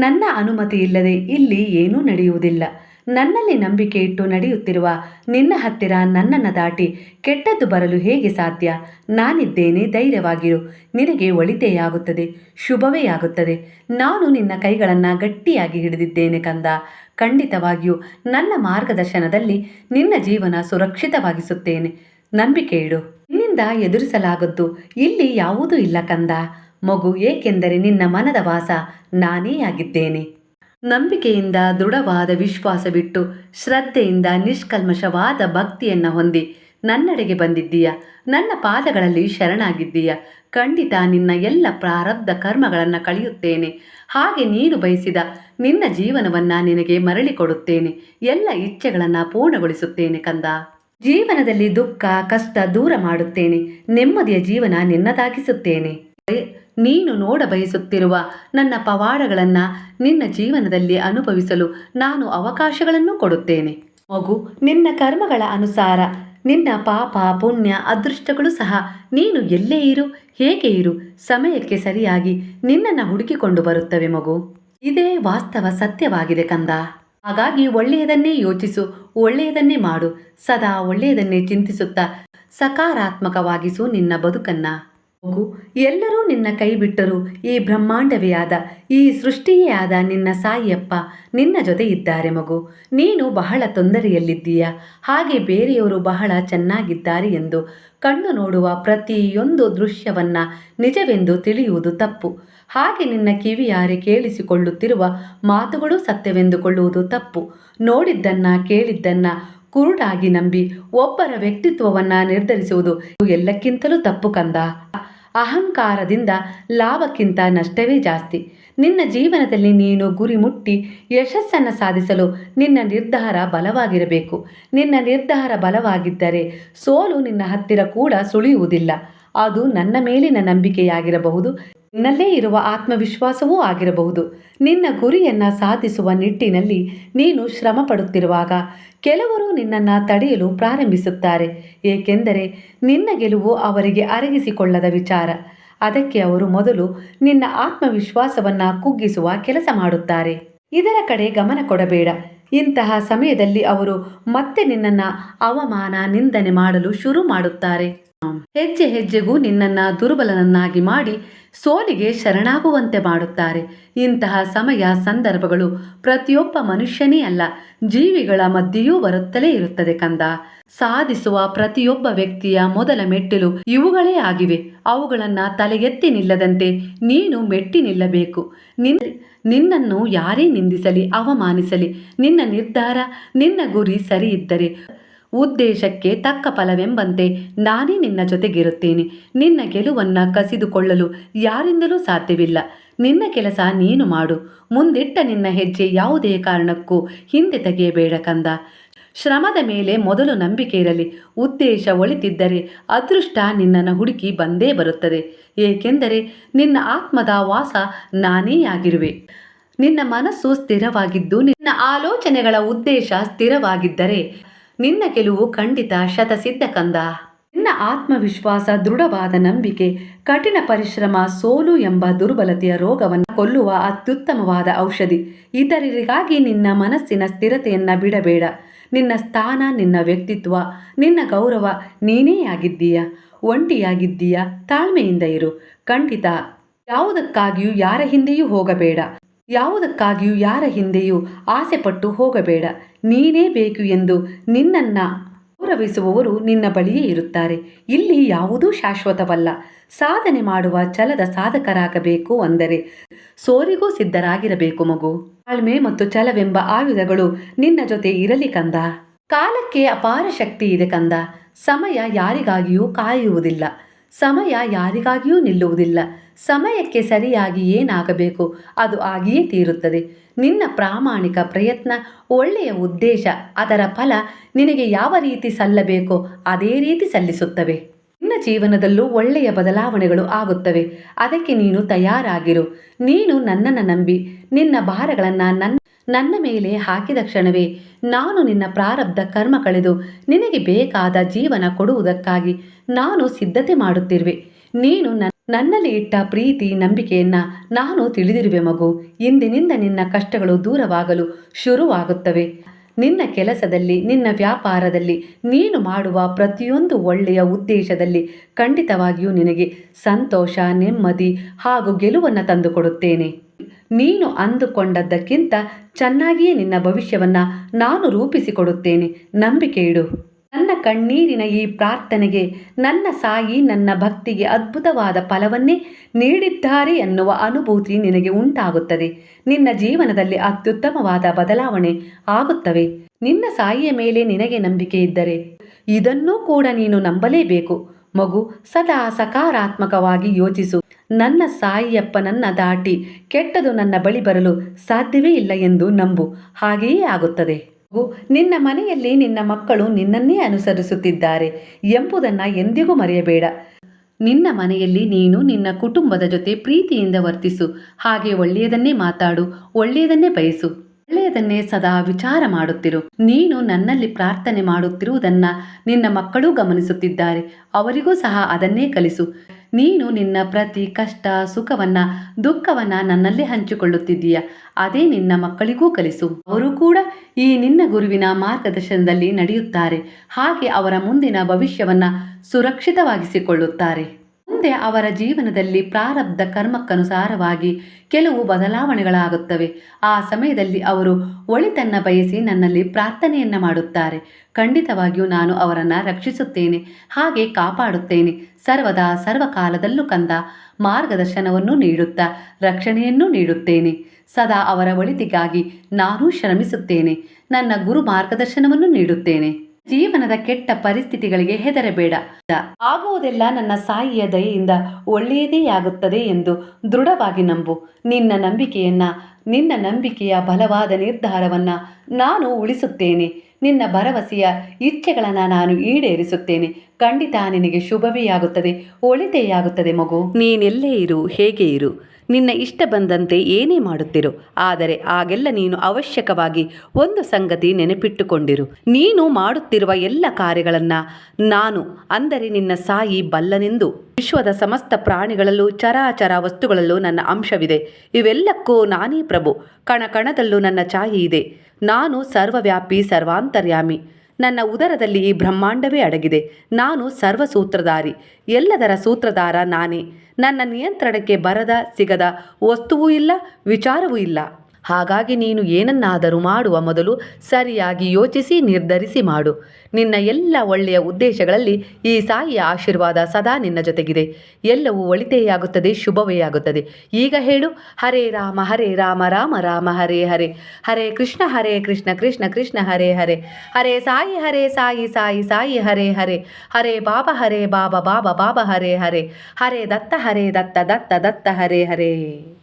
ನನ್ನ ಅನುಮತಿ ಇಲ್ಲದೆ ಇಲ್ಲಿ ಏನೂ ನಡೆಯುವುದಿಲ್ಲ. ನನ್ನಲ್ಲಿ ನಂಬಿಕೆ ಇಟ್ಟು ನಡೆಯುತ್ತಿರುವ ನಿನ್ನ ಹತ್ತಿರ ನನ್ನನ್ನು ದಾಟಿ ಕೆಟ್ಟದ್ದು ಬರಲು ಹೇಗೆ ಸಾಧ್ಯ? ನಾನಿದ್ದೇನೆ, ಧೈರ್ಯವಾಗಿರು. ನಿನಗೆ ಒಳಿತೆಯಾಗುತ್ತದೆ, ಶುಭವೇ ಆಗುತ್ತದೆ. ನಾನು ನಿನ್ನ ಕೈಗಳನ್ನು ಗಟ್ಟಿಯಾಗಿ ಹಿಡಿದಿದ್ದೇನೆ ಕಂದ. ಖಂಡಿತವಾಗಿಯೂ ನನ್ನ ಮಾರ್ಗದರ್ಶನದಲ್ಲಿ ನಿನ್ನ ಜೀವನ ಸುರಕ್ಷಿತವಾಗಿಸುತ್ತೇನೆ. ನಂಬಿಕೆ ಇಡು. ನಿನ್ನಿಂದ ಎದುರಿಸಲಾಗದ್ದು ಇಲ್ಲಿ ಯಾವುದೂ ಇಲ್ಲ ಕಂದ. ಮಗು ಏಕೆಂದರೆ ನಿನ್ನ ಮನದ ವಾಸ ನಾನೇ ಆಗಿದ್ದೇನೆ. ನಂಬಿಕೆಯಿಂದ ದೃಢವಾದ ವಿಶ್ವಾಸವಿಟ್ಟು ಶ್ರದ್ಧೆಯಿಂದ ನಿಷ್ಕಲ್ಮಶವಾದ ಭಕ್ತಿಯನ್ನು ಹೊಂದಿ ನನ್ನಡೆಗೆ ಬಂದಿದ್ದೀಯ. ನನ್ನ ಪಾದಗಳಲ್ಲಿ ಶರಣಾಗಿದ್ದೀಯ. ಖಂಡಿತ ನಿನ್ನ ಎಲ್ಲ ಪ್ರಾರಬ್ಧ ಕರ್ಮಗಳನ್ನು ಕಳೆಯುತ್ತೇನೆ. ಹಾಗೆ ನೀನು ಬಯಸಿದ ನಿನ್ನ ಜೀವನವನ್ನು ನಿನಗೆ ಮರಳಿ ಕೊಡುತ್ತೇನೆ. ಎಲ್ಲ ಇಚ್ಛೆಗಳನ್ನು ಪೂರ್ಣಗೊಳಿಸುತ್ತೇನೆ ಕಂದ. ಜೀವನದಲ್ಲಿ ದುಃಖ, ಕಷ್ಟ ದೂರ ಮಾಡುತ್ತೇನೆ. ನೆಮ್ಮದಿಯ ಜೀವನ ನಿನ್ನದಾಗಿಸುತ್ತೇನೆ. ನೀನು ನೋಡ ಬಯಸುತ್ತಿರುವ ನನ್ನ ಪವಾಡಗಳನ್ನು ನಿನ್ನ ಜೀವನದಲ್ಲಿ ಅನುಭವಿಸಲು ನಾನು ಅವಕಾಶಗಳನ್ನು ಕೊಡುತ್ತೇನೆ. ಮಗು, ನಿನ್ನ ಕರ್ಮಗಳ ಅನುಸಾರ, ನಿನ್ನ ಪಾಪ, ಪುಣ್ಯ, ಅದೃಷ್ಟಗಳು ಸಹ ನೀನು ಎಲ್ಲೇ ಇರು, ಹೇಗೆ ಇರು, ಸಮಯಕ್ಕೆ ಸರಿಯಾಗಿ ನಿನ್ನನ್ನು ಹುಡುಕಿಕೊಂಡು ಬರುತ್ತವೆ ಮಗು. ಇದೇ ವಾಸ್ತವ ಸತ್ಯವಾಗಿದೆ ಕಂದ. ಹಾಗಾಗಿ ಒಳ್ಳೆಯದನ್ನೇ ಯೋಚಿಸು, ಒಳ್ಳೆಯದನ್ನೇ ಮಾಡು, ಸದಾ ಒಳ್ಳೆಯದನ್ನೇ ಚಿಂತಿಸುತ್ತಾ ಸಕಾರಾತ್ಮಕವಾಗಿಸು ನಿನ್ನ ಬದುಕನ್ನ. ಮಗು ಎಲ್ಲರೂ ನಿನ್ನ ಕೈ ಬಿಟ್ಟರು ಈ ಬ್ರಹ್ಮಾಂಡವೇ ಆದ ಈ ಸೃಷ್ಟಿಯೇ ಆದ ನಿನ್ನ ಸಾಯಿಯಪ್ಪ ನಿನ್ನ ಜೊತೆ ಇದ್ದಾರೆ ಮಗು. ನೀನು ಬಹಳ ತೊಂದರೆಯಲ್ಲಿದ್ದೀಯ. ಹಾಗೆ ಬೇರೆಯವರು ಬಹಳ ಚೆನ್ನಾಗಿದ್ದಾರೆ ಎಂದು ಕಣ್ಣು ನೋಡುವ ಪ್ರತಿಯೊಂದು ದೃಶ್ಯವನ್ನ ನಿಜವೆಂದು ತಿಳಿಯುವುದು ತಪ್ಪು. ಹಾಗೆ ನಿನ್ನ ಕಿವಿಯಾರೆ ಕೇಳಿಸಿಕೊಳ್ಳುತ್ತಿರುವ ಮಾತುಗಳು ಸತ್ಯವೆಂದುಕೊಳ್ಳುವುದು ತಪ್ಪು. ನೋಡಿದ್ದನ್ನ ಕೇಳಿದ್ದನ್ನ ಕುರುಡಾಗಿ ನಂಬಿ ಒಬ್ಬರ ವ್ಯಕ್ತಿತ್ವವನ್ನ ನಿರ್ಧರಿಸುವುದು ಎಲ್ಲಕ್ಕಿಂತಲೂ ತಪ್ಪು ಕಂದ. ಅಹಂಕಾರದಿಂದ ಲಾಭಕ್ಕಿಂತ ನಷ್ಟವೇ ಜಾಸ್ತಿ. ನಿನ್ನ ಜೀವನದಲ್ಲಿ ನೀನು ಗುರಿ ಮುಟ್ಟಿ ಯಶಸ್ಸನ್ನು ಸಾಧಿಸಲು ನಿನ್ನ ನಿರ್ಧಾರ ಬಲವಾಗಿರಬೇಕು. ನಿನ್ನ ನಿರ್ಧಾರ ಬಲವಾಗಿದ್ದರೆ ಸೋಲು ನಿನ್ನ ಹತ್ತಿರ ಕೂಡ ಸುಳಿಯುವುದಿಲ್ಲ. ಅದು ನನ್ನ ಮೇಲಿನ ನಂಬಿಕೆಯಾಗಿರಬಹುದು. ನಿನ್ನಲ್ಲೇ ಇರುವ ಆತ್ಮವಿಶ್ವಾಸವೂ ಆಗಿರಬಹುದು. ನಿನ್ನ ಗುರಿಯನ್ನು ಸಾಧಿಸುವ ನಿಟ್ಟಿನಲ್ಲಿ ನೀನು ಶ್ರಮ ಪಡುತ್ತಿರುವಾಗ ಕೆಲವರು ನಿನ್ನನ್ನು ತಡೆಯಲು ಪ್ರಾರಂಭಿಸುತ್ತಾರೆ, ಏಕೆಂದರೆ ನಿನ್ನ ಗೆಲುವು ಅವರಿಗೆ ಅರಗಿಸಿಕೊಳ್ಳದ ವಿಚಾರ. ಅದಕ್ಕೆ ಅವರು ಮೊದಲು ನಿನ್ನ ಆತ್ಮವಿಶ್ವಾಸವನ್ನು ಕುಗ್ಗಿಸುವ ಕೆಲಸ ಮಾಡುತ್ತಾರೆ. ಇದರ ಕಡೆ ಗಮನ ಕೊಡಬೇಡ. ಇಂತಹ ಸಮಯದಲ್ಲಿ ಅವರು ಮತ್ತೆ ನಿನ್ನನ್ನು ಅವಮಾನ, ನಿಂದನೆ ಮಾಡಲು ಶುರು ಮಾಡುತ್ತಾರೆ. ಹೆಜ್ಜೆ ಹೆಜ್ಜೆಗೂ ನಿನ್ನನ್ನು ದುರ್ಬಲನನ್ನಾಗಿ ಮಾಡಿ ಸೋಲಿಗೆ ಶರಣಾಗುವಂತೆ ಮಾಡುತ್ತಾರೆ. ಇಂತಹ ಸಮಯ ಸಂದರ್ಭಗಳು ಪ್ರತಿಯೊಬ್ಬ ಮನುಷ್ಯನೇ ಅಲ್ಲ, ಜೀವಿಗಳ ಮಧ್ಯೆಯೂ ಬರುತ್ತಲೇ ಇರುತ್ತದೆ ಕಂದ. ಸಾಧಿಸುವ ಪ್ರತಿಯೊಬ್ಬ ವ್ಯಕ್ತಿಯ ಮೊದಲ ಮೆಟ್ಟಿಲು ಇವುಗಳೇ ಆಗಿವೆ. ಅವುಗಳನ್ನು ಎತ್ತಿ ನಿಲ್ಲದಂತೆ ನೀನು ಮೆಟ್ಟಿ ನಿಲ್ಲಬೇಕು. ನಿನ್ ನಿನ್ನನ್ನು ಯಾರೇ ನಿಂದಿಸಲಿ, ಅವಮಾನಿಸಲಿ, ನಿನ್ನ ನಿರ್ಧಾರ, ನಿನ್ನ ಗುರಿ ಸರಿ ಉದ್ದೇಶಕ್ಕೆ ತಕ್ಕ ಫಲವೆಂಬಂತೆ ನಾನೇ ನಿನ್ನ ಜೊತೆಗಿರುತ್ತೇನೆ. ನಿನ್ನ ಗೆಲುವನ್ನು ಕಸಿದುಕೊಳ್ಳಲು ಯಾರಿಂದಲೂ ಸಾಧ್ಯವಿಲ್ಲ. ನಿನ್ನ ಕೆಲಸ ನೀನು ಮಾಡು. ಮುಂದಿಟ್ಟ ನಿನ್ನ ಹೆಜ್ಜೆ ಯಾವುದೇ ಕಾರಣಕ್ಕೂ ಹಿಂದೆ ತೆಗೆಯಬೇಡ ಕಂದ. ಶ್ರಮದ ಮೇಲೆ ಮೊದಲು ನಂಬಿಕೆ ಇರಲಿ. ಉದ್ದೇಶ ಒಳಿತಿದ್ದರೆ ಅದೃಷ್ಟ ನಿನ್ನನ್ನು ಹುಡುಕಿ ಬಂದೇ ಬರುತ್ತದೆ. ಏಕೆಂದರೆ ನಿನ್ನ ಆತ್ಮದ ವಾಸ ನಾನೇ ಆಗಿರುವೆ. ನಿನ್ನ ಮನಸ್ಸು ಸ್ಥಿರವಾಗಿದ್ದು ನಿನ್ನ ಆಲೋಚನೆಗಳ ಉದ್ದೇಶ ಸ್ಥಿರವಾಗಿದ್ದರೆ ನಿನ್ನ ಗೆಲುವು ಖಂಡಿತ ಶತಸಿದ್ಧ ಕಂದ ನಿನ್ನ ಆತ್ಮವಿಶ್ವಾಸ ದೃಢವಾದ ನಂಬಿಕೆ, ಕಠಿಣ ಪರಿಶ್ರಮ, ಸೋಲು ಎಂಬ ದುರ್ಬಲತೆಯ ರೋಗವನ್ನು ಕೊಲ್ಲುವ ಅತ್ಯುತ್ತಮವಾದ ಔಷಧಿ. ಇತರರಿಗಾಗಿ ನಿನ್ನ ಮನಸ್ಸಿನ ಸ್ಥಿರತೆಯನ್ನು ಬಿಡಬೇಡ. ನಿನ್ನ ಸ್ಥಾನ, ನಿನ್ನ ವ್ಯಕ್ತಿತ್ವ, ನಿನ್ನ ಗೌರವ ನೀನೇ ಆಗಿದ್ದೀಯ. ಒಂಟಿಯಾಗಿದ್ದೀಯ. ತಾಳ್ಮೆಯಿಂದ ಇರು. ಖಂಡಿತ ಯಾವುದಕ್ಕಾಗಿಯೂ ಯಾರ ಹಿಂದೆಯೂ ಹೋಗಬೇಡ. ಯಾವುದಕ್ಕಾಗಿಯೂ ಯಾರ ಹಿಂದೆಯೂ ಆಸೆಪಟ್ಟು ಹೋಗಬೇಡ. ನೀನೇ ಬೇಕು ಎಂದು ನಿನ್ನನ್ನು ಗೌರವಿಸುವವರು ನಿನ್ನ ಬಳಿಯೇ ಇರುತ್ತಾರೆ. ಇಲ್ಲಿ ಯಾವುದೂ ಶಾಶ್ವತವಲ್ಲ. ಸಾಧನೆ ಮಾಡುವ ಛಲದ ಸಾಧಕರಾಗಬೇಕು ಅಂದರೆ ಸೋರಿಗೂ ಸಿದ್ಧರಾಗಿರಬೇಕು ಮಗು. ತಾಳ್ಮೆ ಮತ್ತು ಛಲವೆಂಬ ಆಯುಧಗಳು ನಿನ್ನ ಜೊತೆ ಇರಲಿ ಕಂದ. ಕಾಲಕ್ಕೆ ಅಪಾರ ಶಕ್ತಿ ಇದೆ ಕಂದ. ಸಮಯ ಯಾರಿಗಾಗಿಯೂ ಕಾಯುವುದಿಲ್ಲ. ಸಮಯ ಯಾರಿಗಾಗಿಯೂ ನಿಲ್ಲುವುದಿಲ್ಲ. ಸಮಯಕ್ಕೆ ಸರಿಯಾಗಿ ಏನಾಗಬೇಕು? ಅದು ಆಗಿಯೇ ತೀರುತ್ತದೆ. ನಿನ್ನ ಪ್ರಾಮಾಣಿಕ ಪ್ರಯತ್ನ, ಒಳ್ಳೆಯ ಉದ್ದೇಶ, ಅದರ ಫಲ ನಿನಗೆ ಯಾವ ರೀತಿ ಸಲ್ಲಬೇಕೋ ಅದೇ ರೀತಿ ಸಲ್ಲಿಸುತ್ತವೆ. ನಿನ್ನ ಜೀವನದಲ್ಲೂ ಒಳ್ಳೆಯ ಬದಲಾವಣೆಗಳು ಆಗುತ್ತವೆ. ಅದಕ್ಕೆ ನೀನು ತಯಾರಾಗಿರು. ನೀನು ನನ್ನನ್ನು ನಂಬಿ. ನಿನ್ನ ಭಾರಗಳನ್ನು ನನ್ನ ನನ್ನ ಮೇಲೆ ಹಾಕಿದ ಕ್ಷಣವೇ ನಾನು ನಿನ್ನ ಪ್ರಾರಬ್ಧ ಕರ್ಮ ಕಳೆದು ನಿನಗೆ ಬೇಕಾದ ಜೀವನ ಕೊಡುವುದಕ್ಕಾಗಿ ನಾನು ಸಿದ್ಧತೆ ಮಾಡುತ್ತಿರುವೆ. ನೀನು ನನ್ನಲ್ಲಿ ಇಟ್ಟ ಪ್ರೀತಿ ನಂಬಿಕೆಯನ್ನ ನಾನು ತಿಳಿದಿರುವೆ ಮಗು. ಇಂದಿನಿಂದ ನಿನ್ನ ಕಷ್ಟಗಳು ದೂರವಾಗಲು ಶುರುವಾಗುತ್ತವೆ. ನಿನ್ನ ಕೆಲಸದಲ್ಲಿ, ನಿನ್ನ ವ್ಯಾಪಾರದಲ್ಲಿ, ನೀನು ಮಾಡುವ ಪ್ರತಿಯೊಂದು ಒಳ್ಳೆಯ ಉದ್ದೇಶದಲ್ಲಿ ಖಂಡಿತವಾಗಿಯೂ ನಿನಗೆ ಸಂತೋಷ, ನೆಮ್ಮದಿ ಹಾಗೂ ಗೆಲುವನ್ನು ತಂದುಕೊಡುತ್ತೇನೆ. ನೀನು ಅಂದುಕೊಂಡದ್ದಕ್ಕಿಂತ ಚೆನ್ನಾಗಿಯೇ ನಿನ್ನ ಭವಿಷ್ಯವನ್ನು ನಾನು ರೂಪಿಸಿಕೊಡುತ್ತೇನೆ. ನಂಬಿಕೆ ಇಡು. ನನ್ನ ಕಣ್ಣೀರಿನ ಈ ಪ್ರಾರ್ಥನೆಗೆ, ನನ್ನ ಸಾಯಿ ನನ್ನ ಭಕ್ತಿಗೆ ಅದ್ಭುತವಾದ ಫಲವನ್ನೇ ನೀಡಿದ್ದಾರೆ ಎನ್ನುವ ಅನುಭೂತಿ ನಿನಗೆ ಉಂಟಾಗುತ್ತದೆ. ನಿನ್ನ ಜೀವನದಲ್ಲಿ ಅತ್ಯುತ್ತಮವಾದ ಬದಲಾವಣೆ ಆಗುತ್ತವೆ. ನಿನ್ನ ಸಾಯಿಯ ಮೇಲೆ ನಿನಗೆ ನಂಬಿಕೆ ಇದ್ದರೆ, ಇದನ್ನೂ ಕೂಡ ನೀನು ನಂಬಲೇಬೇಕು. ಮಗು, ಸದಾ ಸಕಾರಾತ್ಮಕವಾಗಿ ಯೋಚಿಸು. ನನ್ನ ಸಾಯಿಯಪ್ಪನನ್ನ ದಾಟಿ, ಕೆಟ್ಟದು ನನ್ನ ಬಳಿ ಬರಲು ಸಾಧ್ಯವೇ ಇಲ್ಲ ಎಂದು ನಂಬು. ಹಾಗೆಯೇ ಆಗುತ್ತದೆ. ನಿನ್ನ ಮನೆಯಲ್ಲಿ ನಿನ್ನ ಮಕ್ಕಳು ನಿನ್ನನ್ನೇ ಅನುಸರಿಸುತ್ತಿದ್ದಾರೆ ಎಂಬುದನ್ನು ಎಂದಿಗೂ ಮರೆಯಬೇಡ. ನಿನ್ನ ಮನೆಯಲ್ಲಿ ನೀನು ನಿನ್ನ ಕುಟುಂಬದ ಜೊತೆ ಪ್ರೀತಿಯಿಂದ ವರ್ತಿಸು. ಹಾಗೆ ಒಳ್ಳೆಯದನ್ನೇ ಮಾತಾಡು, ಒಳ್ಳೆಯದನ್ನೇ ಬಯಸು. ಒಳ್ಳೆಯದನ್ನೇ ಸದಾ ವಿಚಾರ ಮಾಡುತ್ತಿರು. ನೀನು ನನ್ನಲ್ಲಿ ಪ್ರಾರ್ಥನೆ ಮಾಡುತ್ತಿರುವುದನ್ನ ನಿನ್ನ ಮಕ್ಕಳೂ ಗಮನಿಸುತ್ತಿದ್ದಾರೆ. ಅವರಿಗೂ ಸಹ ಅದನ್ನೇ ಕಲಿಸು. ನೀನು ನಿನ್ನ ಪ್ರತಿ ಕಷ್ಟ, ಸುಖವನ್ನ, ದುಃಖವನ್ನ ನನ್ನಲ್ಲೇ ಹಂಚಿಕೊಳ್ಳುತ್ತಿದ್ದೀಯ. ಅದೇ ನಿನ್ನ ಮಕ್ಕಳಿಗೂ ಕಲಿಸು. ಅವರು ಕೂಡ ಈ ನಿನ್ನ ಗುರುವಿನ ಮಾರ್ಗದರ್ಶನದಲ್ಲಿ ನಡೆಯುತ್ತಾರೆ. ಹಾಗೆ ಅವರ ಮುಂದಿನ ಭವಿಷ್ಯವನ್ನ ಸುರಕ್ಷಿತವಾಗಿಸಿಕೊಳ್ಳುತ್ತಾರೆ. ಮುಂದೆ ಅವರ ಜೀವನದಲ್ಲಿ ಪ್ರಾರಬ್ಧ ಕರ್ಮಕ್ಕನುಸಾರವಾಗಿ ಕೆಲವು ಬದಲಾವಣೆಗಳಾಗುತ್ತವೆ. ಆ ಸಮಯದಲ್ಲಿ ಅವರು ಒಳಿತನ್ನ ಬಯಸಿ ನನ್ನಲ್ಲಿ ಪ್ರಾರ್ಥನೆಯನ್ನ ಮಾಡುತ್ತಾರೆ. ಖಂಡಿತವಾಗಿಯೂ ನಾನು ಅವರನ್ನು ರಕ್ಷಿಸುತ್ತೇನೆ, ಹಾಗೆ ಕಾಪಾಡುತ್ತೇನೆ. ಸರ್ವದಾ ಸರ್ವಕಾಲದಲ್ಲೂ ಕಂದ ಮಾರ್ಗದರ್ಶನವನ್ನು ನೀಡುತ್ತಾ ರಕ್ಷಣೆಯನ್ನೂ ನೀಡುತ್ತೇನೆ. ಸದಾ ಅವರ ಒಳಿತಿಗಾಗಿ ನಾನೂ ಶ್ರಮಿಸುತ್ತೇನೆ. ನನ್ನ ಗುರು ಮಾರ್ಗದರ್ಶನವನ್ನು ನೀಡುತ್ತೇನೆ. ಜೀವನದ ಕೆಟ್ಟ ಪರಿಸ್ಥಿತಿಗಳಿಗೆ ಹೆದರಬೇಡ. ಆಗುವುದೆಲ್ಲ ನನ್ನ ಸಾಯಿಯ ದಯೆಯಿಂದ ಒಳ್ಳೆಯದೇ ಆಗುತ್ತದೆ ಎಂದು ದೃಢವಾಗಿ ನಂಬು. ನಿನ್ನ ನಂಬಿಕೆಯನ್ನ ನಿನ್ನ ನಂಬಿಕೆಯ ಬಲವಾದ ನಿರ್ಧಾರವನ್ನು ನಾನು ಉಳಿಸುತ್ತೇನೆ. ನಿನ್ನ ಭರವಸೆಯ ಇಚ್ಛೆಗಳನ್ನು ನಾನು ಈಡೇರಿಸುತ್ತೇನೆ. ಖಂಡಿತ ನಿನಗೆ ಶುಭವೇ ಆಗುತ್ತದೆ ಒಳಿತೆಯಾಗುತ್ತದೆ ಮಗು. ನೀನೆಲ್ಲೇ ಇರು, ಹೇಗೆ ಇರು. ನಿನ್ನ ಇಷ್ಟ ಬಂದಂತೆ ಏನೇ ಮಾಡುತ್ತಿರು, ಆದರೆ ಆಗೆಲ್ಲ ನೀನು ಅವಶ್ಯಕವಾಗಿ ಒಂದು ಸಂಗತಿ ನೆನಪಿಟ್ಟುಕೊಂಡಿರು. ನೀನು ಮಾಡುತ್ತಿರುವ ಎಲ್ಲ ಕಾರ್ಯಗಳನ್ನು ನಾನು, ಅಂದರೆ ನಿನ್ನ ಸಾಯಿ ಬಲ್ಲನೆಂದು. ವಿಶ್ವದ ಸಮಸ್ತ ಪ್ರಾಣಿಗಳಲ್ಲೂ, ಚರಾಚರ ವಸ್ತುಗಳಲ್ಲೂ ನನ್ನ ಅಂಶವಿದೆ. ಇವೆಲ್ಲಕ್ಕೂ ನಾನೇ ಪ್ರಭು. ಕಣ ಕಣದಲ್ಲೂ ನನ್ನ ಛಾಯಿ ಇದೆ. ನಾನು ಸರ್ವವ್ಯಾಪಿ, ಸರ್ವಾಂತರ್ಯಾಮಿ. ನನ್ನ ಉದರದಲ್ಲಿ ಈ ಬ್ರಹ್ಮಾಂಡವೇ ಅಡಗಿದೆ. ನಾನು ಸರ್ವಸೂತ್ರಧಾರಿ. ಎಲ್ಲದರ ಸೂತ್ರಧಾರ ನಾನೇ. ನನ್ನ ನಿಯಂತ್ರಣಕ್ಕೆ ಬರದ, ಸಿಗದ ವಸ್ತುವೂ ಇಲ್ಲ, ವಿಚಾರವೂ ಇಲ್ಲ. ಹಾಗಾಗಿ ನೀನು ಏನನ್ನಾದರೂ ಮಾಡುವ ಮೊದಲು ಸರಿಯಾಗಿ ಯೋಚಿಸಿ ನಿರ್ಧರಿಸಿ ಮಾಡು. ನಿನ್ನ ಎಲ್ಲ ಒಳ್ಳೆಯ ಉದ್ದೇಶಗಳಲ್ಲಿ ಈ ಸಾಯಿಯ ಆಶೀರ್ವಾದ ಸದಾ ನಿನ್ನ ಜೊತೆಗಿದೆ. ಎಲ್ಲವೂ ಒಳಿತೆಯಾಗುತ್ತದೆ, ಶುಭವೇ ಆಗುತ್ತದೆ. ಈಗ ಹೇಳು, ಹರೇ ರಾಮ ಹರೇ ರಾಮ ರಾಮ ರಾಮ, ಹರೇ ಹರೇ. ಹರೇ ಕೃಷ್ಣ ಹರೇ ಕೃಷ್ಣ ಕೃಷ್ಣ ಕೃಷ್ಣ, ಹರೇ ಹರೇ. ಹರೇ ಸಾಯಿ ಹರೇ ಸಾಯಿ ಸಾಯಿ ಸಾಯಿ, ಹರೇ ಹರೇ. ಹರೇ ಬಾಬ ಹರೇ ಬಾಬ ಬಾಬ ಬಾಬ, ಹರೇ ಹರೇ. ಹರೇ ದತ್ತ ಹರೇ ದತ್ತ ದತ್ತ ದತ್ತ, ಹರೇ ಹರೇ.